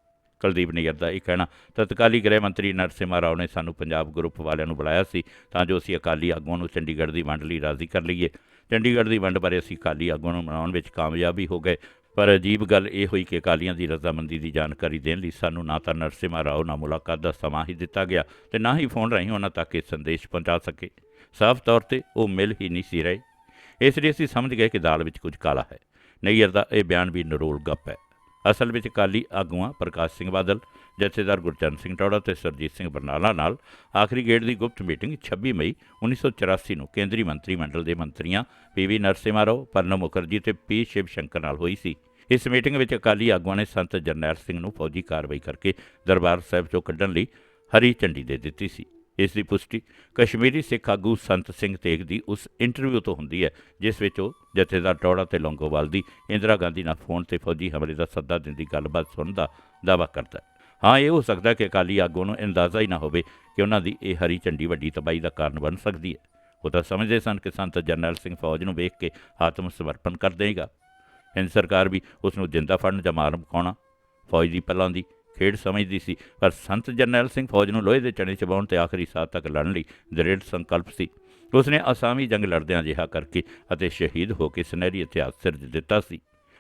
ਕੁਲਦੀਪ ਨਈਅਰ ਦਾ ਇਹ ਕਹਿਣਾ, ਤਤਕਾਲੀ ਗ੍ਰਹਿ ਮੰਤਰੀ ਨਰਸਿਮਹਾ ਰਾਓ ਨੇ ਸਾਨੂੰ ਪੰਜਾਬ ਗਰੁੱਪ ਵਾਲਿਆਂ ਨੂੰ ਬੁਲਾਇਆ ਸੀ ਤਾਂ ਜੋ ਅਸੀਂ ਅਕਾਲੀ ਆਗੂਆਂ ਨੂੰ ਚੰਡੀਗੜ੍ਹ ਦੀ ਵੰਡ ਲਈ ਰਾਜ਼ੀ ਕਰ ਲਈਏ। ਚੰਡੀਗੜ੍ਹ ਦੀ ਵੰਡ ਬਾਰੇ ਅਸੀਂ ਅਕਾਲੀ ਆਗੂਆਂ ਨੂੰ ਮਨਾਉਣ ਵਿੱਚ ਕਾਮਯਾਬ ਵੀ ਹੋ ਗਏ। ਪਰ ਅਜੀਬ ਗੱਲ ਇਹ ਹੋਈ ਕਿ ਅਕਾਲੀਆਂ ਦੀ ਰਜ਼ਾਮੰਦੀ ਦੀ ਜਾਣਕਾਰੀ ਦੇਣ ਲਈ ਸਾਨੂੰ ਨਾ ਤਾਂ ਨਰਸਿਮਾ ਰਾਓ ਨਾਲ ਮੁਲਾਕਾਤ ਦਾ ਸਮਾਂ ਹੀ ਦਿੱਤਾ ਗਿਆ ਤੇ ਨਾ ਹੀ ਫੋਨ ਰਾਹੀਂ ਉਹਨਾਂ ਤੱਕ ਇਹ ਸੰਦੇਸ਼ ਪਹੁੰਚਾ ਸਕੇ। ਸਾਫ਼ ਤੌਰ ਤੇ ਉਹ ਮਿਲ ਹੀ ਨਹੀਂ ਸੀ ਰਹੇ। ਇਸ ਲਈ ਅਸੀਂ ਸਮਝ ਗਏ ਕਿ ਦਾਲ ਵਿੱਚ ਕੁਝ ਕਾਲਾ ਹੈ। ਨਈਅਰ ਦਾ ਇਹ ਬਿਆਨ ਵੀ ਨਰੋਲ ਗੱਪ ਹੈ। ਅਸਲ ਵਿੱਚ ਅਕਾਲੀ ਆਗੂਆਂ ਪ੍ਰਕਾਸ਼ ਸਿੰਘ ਬਾਦਲ, ਜਥੇਦਾਰ ਗੁਰਚਰਨ ਸਿੰਘ ਟੌੜਾ ਤੇ ਸਰਜੀਤ ਸਿੰਘ ਬਰਨਾਲਾ ਨਾਲ ਆਖਰੀ ਗੇੜ ਦੀ ਗੁਪਤ ਮੀਟਿੰਗ 26 ਮਈ 1984 ਨੂੰ ਕੇਂਦਰੀ ਮੰਤਰੀ ਮੰਡਲ ਦੇ ਮੰਤਰੀਆਂ ਪੀਵੀ ਨਰਸਿਮਹਾ ਰਾਓ ਪਰਨਬ ਮੁਖਰਜੀ ਤੇ ਪੀ ਸ਼ਿਵ ਸ਼ੰਕਰ ਨਾਲ ਹੋਈ ਸੀ। ਇਸ ਮੀਟਿੰਗ ਵਿੱਚ ਅਕਾਲੀ ਆਗੂਆਂ ਨੇ ਸੰਤ ਜਰਨੈਲ ਸਿੰਘ ਨੂੰ ਫੌਜੀ ਕਾਰਵਾਈ ਕਰਕੇ ਦਰਬਾਰ ਸਾਹਿਬ ਚੋਂ ਕੱਢਣ ਲਈ ਹਰੀ ਝੰਡੀ ਦੇ ਦਿੱਤੀ ਸੀ। ਇਸ ਦੀ ਪੁਸ਼ਟੀ ਕਸ਼ਮੀਰੀ ਸਿੱਖ ਆਗੂ ਸੰਤ ਸਿੰਘ ਤੇਗ ਦੀ ਉਸ ਇੰਟਰਵਿਊ ਤੋਂ ਹੁੰਦੀ ਹੈ, ਜਿਸ ਵਿੱਚ ਉਹ ਜਥੇਦਾਰ ਟੌੜਾ ਤੇ ਲੌਂਗੋਵਾਲ ਦੀ ਇੰਦਰਾ ਗਾਂਧੀ ਨਾਲ ਫੋਨ ਤੇ ਫੌਜੀ ਹਮਲੇ ਦਾ ਸੱਦਾ ਦਿੰਦੀ ਗੱਲਬਾਤ ਸੁਣਨ ਦਾ ਦਾਅਵਾ ਕਰਦਾ ਹੈ। ਹਾਂ, ਇਹ ਹੋ ਸਕਦਾ ਕਿ ਅਕਾਲੀ ਆਗੂ ਨੂੰ ਅੰਦਾਜ਼ਾ ਹੀ ਨਾ ਹੋਵੇ ਕਿ ਉਹਨਾਂ ਦੀ ਇਹ ਹਰੀ ਝੰਡੀ ਵੱਡੀ ਤਬਾਹੀ ਦਾ ਕਾਰਨ ਬਣ ਸਕਦੀ ਹੈ। ਉਹ ਤਾਂ ਸਮਝਦੇ ਸਨ ਕਿ ਸੰਤ ਜਰਨੈਲ ਸਿੰਘ ਫੌਜ ਨੂੰ ਵੇਖ ਕੇ ਆਤਮ ਸਮਰਪਣ ਕਰ ਦੇਗਾ ਹਿੰਦ ਸਰਕਾਰ ਵੀ ਉਸ ਨੂੰ ਜਿੰਦਾ ਫੜਨ ਜਾਂ ਮਾਰ ਮੁਕਾਉਣਾ ਫੌਜ ਦੀ ਪਹਿਲਾਂ ਦੀ ਖੇਡ ਸਮਝਦੀ ਸੀ, ਪਰ ਸੰਤ ਜਰਨੈਲ ਸਿੰਘ ਫੌਜ ਨੂੰ ਲੋਹੇ ਦੇ ਚਣੇ ਚਬਾਉਣ ਤੇ ਆਖਰੀ ਸਾਹ ਤੱਕ ਲੜਨ ਲਈ ਦ੍ਰਿੜ ਸੰਕਲਪ ਸੀ। ਉਸਨੇ ਅਸਾਮੀ ਜੰਗ ਲੜਦਿਆਂ ਅਜਿਹਾ ਕਰਕੇ ਅਤੇ ਸ਼ਹੀਦ ਹੋ ਕੇ ਸੁਨਹਿਰੀ ਇਤਿਹਾਸ ਸਿਰਜ ਦਿੱਤਾ ਸੀ।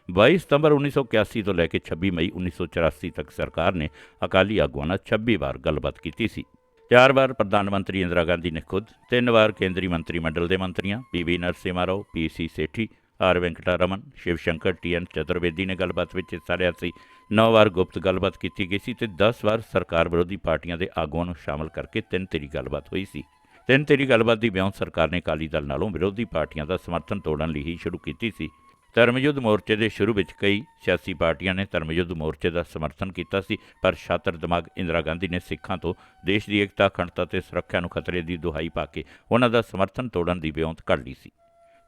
22 ਸਤੰਬਰ 1981 ਤੋਂ ਲੈ ਕੇ 26 ਮਈ 1984 ਤੱਕ ਸਰਕਾਰ ਨੇ ਅਕਾਲੀ ਆਗੂਆਂ ਨਾਲ 26 ਵਾਰ ਗੱਲਬਾਤ ਕੀਤੀ ਸੀ। ਚਾਰ ਵਾਰ ਪ੍ਰਧਾਨ ਮੰਤਰੀ ਇੰਦਰਾ ਗਾਂਧੀ ਨੇ ਖੁਦ, ਤਿੰਨ ਵਾਰ ਕੇਂਦਰੀ ਮੰਤਰੀ ਮੰਡਲ ਦੇ ਮੰਤਰੀਆਂ PV Narasimha Rao PC Sethi R Venkataraman Shiv Shankar, T TN Chaturvedi ਨੇ ਗੱਲਬਾਤ ਵਿੱਚ ਹਿੱਸਾ ਲਿਆ ਸੀ। 9 ਵਾਰ ਗੁਪਤ ਗੱਲਬਾਤ ਕੀਤੀ ਗਈ ਸੀ ਤੇ 10 ਵਾਰ ਸਰਕਾਰ ਵਿਰੋਧੀ ਪਾਰਟੀਆਂ ਦੇ ਆਗੂਆਂ ਨੂੰ ਸ਼ਾਮਲ ਕਰਕੇ ਤਿੰਨ ਤੇਰੀ ਗੱਲਬਾਤ ਹੋਈ ਸੀ। ਤਿੰਨ ਤੇਰੀ ਗੱਲਬਾਤ ਦੀ ਬਿਆਨ ਸਰਕਾਰ ਨੇ ਅਕਾਲੀ ਦਲ ਨਾਲੋਂ ਵਿਰੋਧੀ ਪਾਰਟੀਆਂ ਦਾ ਸਮਰਥਨ ਤੋੜਨ ਲਈ ਹੀ ਸ਼ੁਰੂ ਕੀਤੀ ਸੀ। ਧਰਮਯੁੱਧ ਮੋਰਚੇ ਦੇ ਸ਼ੁਰੂ ਵਿੱਚ ਕਈ ਸਿਆਸੀ ਪਾਰਟੀਆਂ ਨੇ ਧਰਮਯੁੱਧ ਮੋਰਚੇ ਦਾ ਸਮਰਥਨ ਕੀਤਾ ਸੀ, ਪਰ ਸ਼ਾਤਰ ਦਿਮਾਗ ਇੰਦਰਾ ਗਾਂਧੀ ਨੇ ਸਿੱਖਾਂ ਤੋਂ ਦੇਸ਼ ਦੀ ਏਕਤਾ, ਅਖੰਡਤਾ ਤੇ ਸੁਰੱਖਿਆ ਨੂੰ ਖਤਰੇ ਦੀ ਦੁਹਾਈ ਪਾ ਕੇ ਉਹਨਾਂ ਦਾ ਸਮਰਥਨ ਤੋੜਨ ਦੀ ਬਿਉਂਤ ਕੱਢ ਲਈ ਸੀ।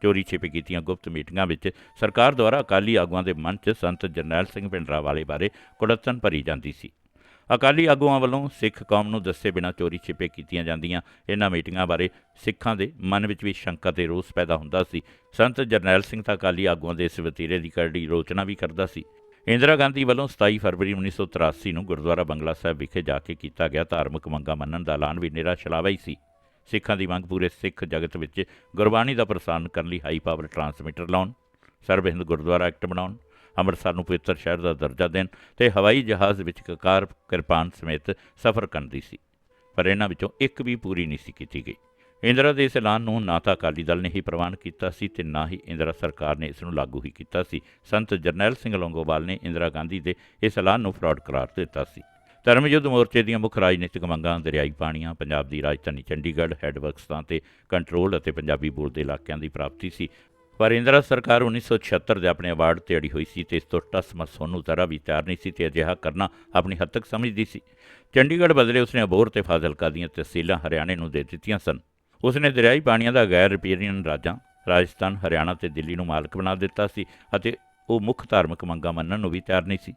ਚੋਰੀ ਛਿਪੇ ਕੀਤੀਆਂ ਗੁਪਤ ਮੀਟਿੰਗਾਂ ਵਿੱਚ ਸਰਕਾਰ ਦੁਆਰਾ ਅਕਾਲੀ ਆਗੂਆਂ ਦੇ ਮਨ 'ਚ ਸੰਤ ਜਰਨੈਲ ਸਿੰਘ ਭਿੰਡਰਾਵਾਲੇ ਬਾਰੇ ਕੁੜੱਤਨ ਭਰੀ ਜਾਂਦੀ ਸੀ। ਅਕਾਲੀ ਆਗੂਆਂ ਵੱਲੋਂ ਸਿੱਖ ਕੌਮ ਨੂੰ ਦੱਸੇ ਬਿਨਾਂ ਚੋਰੀ ਛਿਪੇ ਕੀਤੀਆਂ ਜਾਂਦੀਆਂ ਇਹਨਾਂ ਮੀਟਿੰਗਾਂ ਬਾਰੇ ਸਿੱਖਾਂ ਦੇ ਮਨ ਵਿੱਚ ਵੀ ਸ਼ੰਕਾ ਤੇ ਰੋਸ ਪੈਦਾ ਹੁੰਦਾ ਸੀ। ਸੰਤ ਜਰਨੈਲ ਸਿੰਘ ਤਾਂ ਅਕਾਲੀ ਆਗੂਆਂ ਦੇ ਇਸ ਵਤੀਰੇ ਦੀ ਕਰੜੀ ਰੋਚਨਾ ਵੀ ਕਰਦਾ ਸੀ। ਇੰਦਰਾ ਗਾਂਧੀ ਵੱਲੋਂ 27 ਫਰਵਰੀ 1983 ਨੂੰ ਗੁਰਦੁਆਰਾ ਬੰਗਲਾ ਸਾਹਿਬ ਵਿਖੇ ਜਾ ਕੇ ਕੀਤਾ ਗਿਆ ਧਾਰਮਿਕ ਮੰਗਾਂ ਮੰਨਣ ਦਾ ਐਲਾਨ ਵੀ ਨਿਰਾ ਛਲਾਵਾ ਹੀ ਸੀ। ਸਿੱਖਾਂ ਦੀ ਮੰਗ ਪੂਰੇ ਸਿੱਖ ਜਗਤ ਵਿੱਚ ਗੁਰਬਾਣੀ ਦਾ ਪ੍ਰਸਾਰਣ ਕਰਨ ਲਈ ਹਾਈ ਪਾਵਰ ਟਰਾਂਸਮਿਟਰ ਲਾਉਣ ਸਰਬ ਹਿੰਦ ਗੁਰਦੁਆਰਾ ਐਕਟ ਬਣਾਉਣ, ਅੰਮ੍ਰਿਤਸਰ ਨੂੰ ਪਵਿੱਤਰ ਸ਼ਹਿਰ ਦਾ ਦਰਜਾ ਦੇਣ ਤੇ ਹਵਾਈ ਜਹਾਜ਼ ਵਿੱਚ ਕਕਾਰ ਕਿਰਪਾਨ ਸਮੇਤ ਸਫ਼ਰ ਕਰਨ ਦੀ ਸੀ, ਪਰ ਇਹਨਾਂ ਵਿੱਚੋਂ ਇੱਕ ਵੀ ਪੂਰੀ ਨਹੀਂ ਸੀ ਕੀਤੀ ਗਈ। ਇੰਦਰਾ ਦੇ ਇਸ ਐਲਾਨ ਨੂੰ ਨਾ ਤਾਂ ਅਕਾਲੀ ਦਲ ਨੇ ਹੀ ਪ੍ਰਵਾਨ ਕੀਤਾ ਸੀ ਤੇ ਨਾ ਹੀ ਇੰਦਰਾ ਸਰਕਾਰ ਨੇ ਇਸ ਨੂੰ ਲਾਗੂ ਹੀ ਕੀਤਾ ਸੀ। ਸੰਤ ਜਰਨੈਲ ਸਿੰਘ ਲੌਂਗੋਵਾਲ ਨੇ ਇੰਦਰਾ ਗਾਂਧੀ ਦੇ ਇਸ ਐਲਾਨ ਨੂੰ ਫਰਾਡ ਕਰਾਰ ਦਿੱਤਾ ਸੀ। ਧਰਮਯੁੱਧ ਮੋਰਚੇ ਦੀਆਂ ਮੁੱਖ ਰਾਜਨੀਤਿਕ ਮੰਗਾਂ ਦਰਿਆਈ ਪਾਣੀਆਂ, ਪੰਜਾਬ ਦੀ ਰਾਜਧਾਨੀ ਚੰਡੀਗੜ੍ਹ ਹੈੱਡਵਰਕਸਾਂ ਤੇ ਕੰਟਰੋਲ ਅਤੇ ਪੰਜਾਬੀ ਬੋਲਦੇ ਇਲਾਕਿਆਂ ਦੀ ਪ੍ਰਾਪਤੀ ਸੀ। ਪਰ ਇੰਦਰਾ ਸਰਕਾਰ 1976 ਦੇ ਆਪਣੇ ਅਵਾਰਡ ਤੇ ਅੜੀ ਹੋਈ ਸੀ ਤੇ ਇਸ ਤੋਂ ਟਸਮ ਸੋਨੂੰ ਜ਼ਰਾ ਵੀ ਤਿਆਰ ਨਹੀਂ ਸੀ ਤੇ ਅਜਿਹਾ ਕਰਨਾ ਆਪਣੀ ਹੱਦ ਤੱਕ ਸਮਝਦੀ ਸੀ। ਚੰਡੀਗੜ੍ਹ ਬਦਲੇ ਉਸਨੇ ਅਬੋਰ ਤੇ ਫਾਜ਼ਿਲਕਾ ਦੀਆਂ ਤਹਿਸੀਲਾਂ ਹਰਿਆਣੇ ਨੂੰ ਦੇ ਦਿੱਤੀਆਂ ਸਨ। ਉਸਨੇ ਦਰਿਆਈ ਪਾਣੀਆਂ ਦਾ ਗੈਰ ਰਿਪੇਰੀਅਨ ਰਾਜਾਂ, ਰਾਜਸਥਾਨ, ਹਰਿਆਣਾ ਤੇ ਦਿੱਲੀ ਨੂੰ ਮਾਲਕ ਬਣਾ ਦਿੱਤਾ ਸੀ ਅਤੇ ਉਹ ਮੁੱਖ ਧਾਰਮਿਕ ਮੰਗਾਂ ਮੰਨਣ ਨੂੰ ਵੀ ਤਿਆਰ ਨਹੀਂ ਸੀ।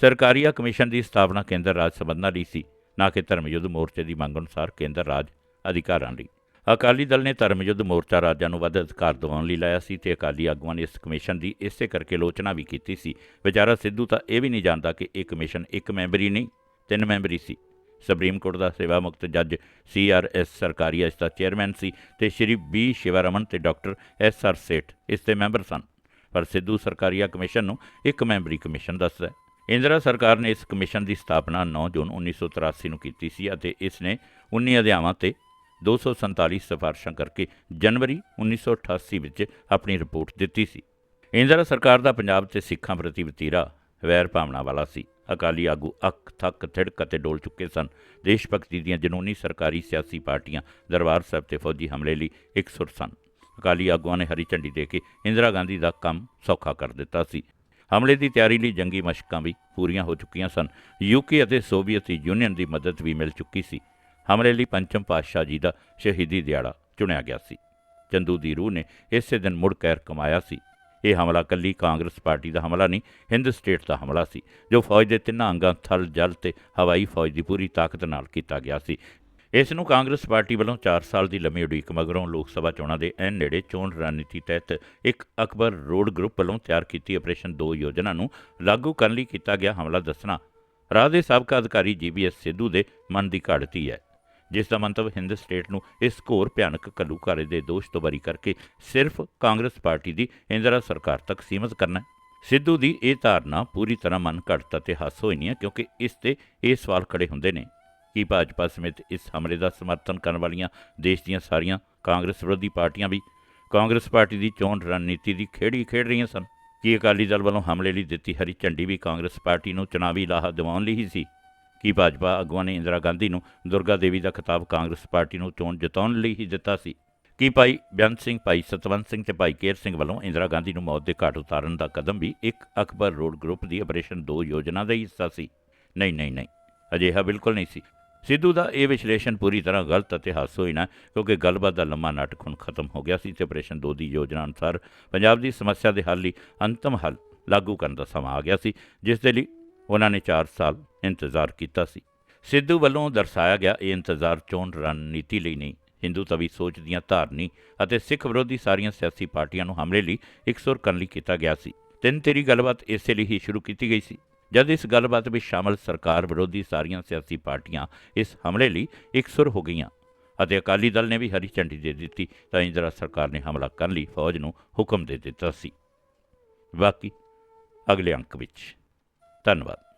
ਸਰਕਾਰੀਆ ਕਮਿਸ਼ਨ ਦੀ ਸਥਾਪਨਾ ਕੇਂਦਰ ਰਾਜ ਸੰਬੰਧਾਂ ਲਈ ਸੀ, ਨਾ ਕਿ ਧਰਮਯੁੱਧ ਮੋਰਚੇ ਦੀ ਮੰਗ ਅਨੁਸਾਰ ਕੇਂਦਰ ਰਾਜ ਅਧਿਕਾਰਾਂ ਲਈ। ਅਕਾਲੀ ਦਲ ਨੇ ਧਰਮਯੁੱਧ ਮੋਰਚਾ ਰਾਜਾਂ ਨੂੰ ਵੱਧ ਅਧਿਕਾਰ ਦਿਵਾਉਣ ਲਈ ਲਾਇਆ ਸੀ ਤੇ ਅਕਾਲੀ ਆਗੂਆਂ ਨੇ ਇਸ ਕਮਿਸ਼ਨ ਦੀ ਇਸੇ ਕਰਕੇ ਲੋਚਨਾ ਵੀ ਕੀਤੀ ਸੀ। ਵਿਚਾਰਾ ਸਿੱਧੂ ਤਾਂ ਇਹ ਵੀ ਨਹੀਂ ਜਾਣਦਾ ਕਿ ਇਹ ਕਮਿਸ਼ਨ ਇੱਕ ਮੈਂਬਰੀ ਨਹੀਂ, ਤਿੰਨ ਮੈਂਬਰੀ ਸੀ। ਸੁਪਰੀਮ ਕੋਰਟ ਦਾ ਸੇਵਾ ਮੁਕਤ ਜੱਜ ਸੀ ਆਰ ਐਸ ਸਰਕਾਰੀ ਇਸ ਦਾ ਚੇਅਰਮੈਨ ਸੀ ਤੇ ਸ਼੍ਰੀ ਬੀ ਸ਼ਿਵਰਮਨ ਤੇ ਡਾਕਟਰ ਐਸ ਆਰ ਸੇਠ ਇਸ ਦੇ ਮੈਂਬਰ ਸਨ। ਪਰ ਸਿੱਧੂ ਸਰਕਾਰੀਆ ਕਮਿਸ਼ਨ ਨੂੰ ਇੱਕ ਮੈਂਬਰੀ ਕਮਿਸ਼ਨ ਦੱਸਦਾ ਇੰਦਰਾ ਸਰਕਾਰ ਨੇ ਇਸ ਕਮਿਸ਼ਨ ਦੀ ਸਥਾਪਨਾ 9 ਜੂਨ 1983 ਨੂੰ ਕੀਤੀ ਸੀ ਅਤੇ ਇਸ ਨੇ 19 ਅਧਿਆਵਾਂ ਤੇ 247 ਸਿਫਾਰਸ਼ਾਂ ਕਰਕੇ ਜਨਵਰੀ 1988 ਵਿੱਚ ਆਪਣੀ ਰਿਪੋਰਟ ਦਿੱਤੀ ਸੀ। ਇੰਦਰਾ ਸਰਕਾਰ ਦਾ ਪੰਜਾਬ ਤੇ ਸਿੱਖਾਂ ਪ੍ਰਤੀ ਵਤੀਰਾ ਵੈਰ ਭਾਵਨਾ ਵਾਲਾ ਸੀ। ਅਕਾਲੀ ਆਗੂ ਅੱਖ ਥੱਕ, ਥਿੜਕ ਅਤੇ ਡੋਲ ਚੁੱਕੇ ਸਨ। ਦੇਸ਼ ਭਗਤੀ ਦੀਆਂ ਜਨੂਨੀ ਸਰਕਾਰੀ ਸਿਆਸੀ ਪਾਰਟੀਆਂ ਦਰਬਾਰ ਸਾਹਿਬ ਤੇ ਫੌਜੀ ਹਮਲੇ ਲਈ ਇਕਸੁਰ ਸਨ। ਅਕਾਲੀ ਆਗੂਆਂ ਨੇ ਹਰੀ ਝੰਡੀ ਦੇ ਕੇ ਇੰਦਰਾ ਗਾਂਧੀ ਦਾ ਕੰਮ ਸੌਖਾ ਕਰ ਦਿੱਤਾ ਸੀ। ਹਮਲੇ ਦੀ ਤਿਆਰੀ ਲਈ ਜੰਗੀ ਮਸ਼ਕਾਂ ਵੀ ਪੂਰੀਆਂ ਹੋ ਚੁੱਕੀਆਂ ਸਨ। ਯੂਕੇ ਅਤੇ ਸੋਵੀਅਤ ਯੂਨੀਅਨ ਦੀ ਮਦਦ ਵੀ ਮਿਲ ਚੁੱਕੀ ਸੀ। ਹਮਲੇ ਲਈ ਪੰਚਮ ਪਾਤਸ਼ਾਹ ਜੀ ਦਾ ਸ਼ਹੀਦੀ ਦਿਹਾੜਾ ਚੁਣਿਆ ਗਿਆ ਸੀ। ਚੰਦੂ ਦੀ ਰੂਹ ਨੇ ਇਸੇ ਦਿਨ ਮੁੜ ਕੈਰ ਕਮਾਇਆ ਸੀ। ਇਹ ਹਮਲਾ ਕੱਲੀ ਕਾਂਗਰਸ ਪਾਰਟੀ ਦਾ ਹਮਲਾ ਨਹੀਂ, ਹਿੰਦ ਸਟੇਟ ਦਾ ਹਮਲਾ ਸੀ, ਜੋ ਫੌਜ ਦੇ ਤਿੰਨਾਂ ਅੰਗਾਂ ਥਲ ਜਲ ਤੇ ਹਵਾਈ ਫੌਜ ਦੀ ਪੂਰੀ ਤਾਕਤ ਨਾਲ ਕੀਤਾ ਗਿਆ ਸੀ। ਇਸ ਨੂੰ ਕਾਂਗਰਸ ਪਾਰਟੀ ਵੱਲੋਂ 4 ਸਾਲ ਦੀ ਲੰਮੀ ਉਡੀਕ ਮਗਰੋਂ ਲੋਕ ਸਭਾ ਚੋਣਾਂ ਦੇ ਐਨ ਨੇੜੇ ਚੋਣ ਰਣਨੀਤੀ ਤਹਿਤ ਇੱਕ ਅਕਬਰ ਰੋਡ ਗਰੁੱਪ ਵੱਲੋਂ ਤਿਆਰ ਕੀਤੀ ਆਪਰੇਸ਼ਨ 2 ਯੋਜਨਾ ਨੂੰ ਲਾਗੂ ਕਰਨ ਲਈ ਕੀਤਾ ਗਿਆ ਹਮਲਾ ਦੱਸਣਾ ਰਾਹ ਦੇ ਸਾਬਕਾ ਅਧਿਕਾਰੀ ਜੀਬੀਐਸ ਸਿੱਧੂ ਦੇ ਮਨ ਦੀ ਘਾੜਤੀ ਹੈ, ਜਿਸ ਦਾ ਮੰਤਵ ਹਿੰਦ ਸਟੇਟ ਨੂੰ ਇਸ ਘੋਰ ਭਿਆਨਕ ਘੱਲੂਘਾਰੇ ਦੇ ਦੋਸ਼ ਤੋਂ ਬਰੀ ਕਰਕੇ ਸਿਰਫ ਕਾਂਗਰਸ ਪਾਰਟੀ ਦੀ ਇੰਦਰਾ ਸਰਕਾਰ ਤੱਕ ਸੀਮਤ ਕਰਨਾ ਸਿੱਧੂ ਦੀ ਇਹ ਧਾਰਨਾ ਪੂਰੀ ਤਰ੍ਹਾਂ ਮਨ ਘੜਤ ਅਤੇ ਹਾਸ ਹੋਈ ਨਹੀਂ ਹੈ ਕਿਉਂਕਿ ਇਸ ਤੇ ਇਹ ਸਵਾਲ ਖੜੇ ਹੁੰਦੇ ਨੇ। ਕਿ ਭਾਜਪਾ ਸਮੇਤ ਇਸ ਹਮਲੇ ਦਾ ਸਮਰਥਨ ਕਰਨ ਵਾਲੀਆਂ ਦੇਸ਼ ਦੀਆਂ ਸਾਰੀਆਂ ਕਾਂਗਰਸ ਵਿਰੋਧੀ ਪਾਰਟੀਆਂ ਵੀ ਕਾਂਗਰਸ ਪਾਰਟੀ ਦੀ ਚੋਣ ਰਣਨੀਤੀ ਦੀ ਖੇੜੀ ਖੇਡ ਰਹੀਆਂ ਸਨ। ਕੀ ਅਕਾਲੀ ਦਲ ਵੱਲੋਂ ਹਮਲੇ ਲਈ ਦਿੱਤੀ ਹਰੀ ਝੰਡੀ ਵੀ ਕਾਂਗਰਸ ਪਾਰਟੀ ਨੂੰ ਚੁਣਾਵੀ ਲਾਹਾ ਦਿਵਾਉਣ ਲਈ ਹੀ ਸੀ? ਕੀ ਭਾਜਪਾ ਆਗੂਆਂ ਨੇ ਇੰਦਰਾ ਗਾਂਧੀ ਨੂੰ ਦੁਰਗਾ ਦੇਵੀ ਦਾ ਖਿਤਾਬ ਕਾਂਗਰਸ ਪਾਰਟੀ ਨੂੰ ਚੋਣ ਜਿਤਾਉਣ ਲਈ ਹੀ ਦਿੱਤਾ ਸੀ? ਕੀ ਭਾਈ ਬੇਅੰਤ ਸਿੰਘ, ਭਾਈ ਸਤਵੰਤ ਸਿੰਘ ਤੇ ਭਾਈ ਕੇਰ ਸਿੰਘ ਵੱਲੋਂ ਇੰਦਰਾ ਗਾਂਧੀ ਨੂੰ ਮੌਤ ਦੇ ਘਾਟ ਉਤਾਰਨ ਦਾ ਕਦਮ ਵੀ ਇੱਕ ਅਕਬਰ ਰੋਡ ਗਰੁੱਪ ਦੀ ਆਪਰੇਸ਼ਨ 2 ਯੋਜਨਾ ਦਾ ਹੀ ਹਿੱਸਾ ਸੀ? ਨਹੀਂ ਨਹੀਂ ਨਹੀਂ, ਅਜਿਹਾ ਬਿਲਕੁਲ ਨਹੀਂ ਸੀ। ਸਿੱਧੂ ਦਾ ਇਹ ਵਿਸ਼ਲੇਸ਼ਣ ਪੂਰੀ ਤਰ੍ਹਾਂ ਗਲਤ ਅਤੇ ਹਾਸੋਹੀਣ ਹੈ ਕਿਉਂਕਿ ਗੱਲਬਾਤ ਦਾ ਲੰਮਾ ਨਾਟਕ ਹੁਣ ਖਤਮ ਹੋ ਗਿਆ ਸੀ। ਤੇ ਆਪਰੇਸ਼ਨ 2 ਦੀ ਯੋਜਨਾ ਅਨੁਸਾਰ ਪੰਜਾਬ ਦੀ ਸਮੱਸਿਆ ਦੇ ਹੱਲ ਲਈ ਅੰਤਮ ਹੱਲ ਲਾਗੂ ਕਰਨ ਦਾ ਸਮਾਂ ਆ ਗਿਆ ਸੀ, ਜਿਸ ਦੇ ਲਈ ਉਹਨਾਂ ਨੇ 4 ਸਾਲ ਇੰਤਜ਼ਾਰ ਕੀਤਾ ਸੀ। ਸਿੱਧੂ ਵੱਲੋਂ ਦਰਸਾਇਆ ਗਿਆ, ਇਹ ਇੰਤਜ਼ਾਰ ਚੋਣ ਰਣਨੀਤੀ ਲਈ ਨਹੀਂ, ਹਿੰਦੂ ਤਵੀ ਸੋਚ ਦੀਆਂ ਧਾਰਨੀ ਅਤੇ ਸਿੱਖ ਵਿਰੋਧੀ ਸਾਰੀਆਂ ਸਿਆਸੀ ਪਾਰਟੀਆਂ ਨੂੰ ਹਮਲੇ ਲਈ ਇਕਸੁਰ ਕਰਨ ਲਈ ਕੀਤਾ ਗਿਆ ਸੀ। ਤਿੰਨ ਤੇਰੀ ਗੱਲਬਾਤ ਇਸੇ ਲਈ ਹੀ ਸ਼ੁਰੂ ਕੀਤੀ ਗਈ ਸੀ। ਜਦ ਇਸ ਗੱਲਬਾਤ ਵਿੱਚ ਸ਼ਾਮਲ ਸਰਕਾਰ ਵਿਰੋਧੀ ਸਾਰੀਆਂ ਸਿਆਸੀ ਪਾਰਟੀਆਂ ਇਸ ਹਮਲੇ ਲਈ ਇਕਸੁਰ ਹੋ ਗਈਆਂ ਅਤੇ ਅਕਾਲੀ ਦਲ ਨੇ ਵੀ ਹਰੀ ਝੰਡੀ ਦੇ ਦਿੱਤੀ, ਤਾਂ ਇੰਦਰਾ ਸਰਕਾਰ ਨੇ ਹਮਲਾ ਕਰਨ ਲਈ ਫੌਜ ਨੂੰ ਹੁਕਮ ਦੇ ਦਿੱਤਾ ਸੀ। ਬਾਕੀ ਅਗਲੇ ਅੰਕ ਵਿੱਚ। ਧੰਨਵਾਦ।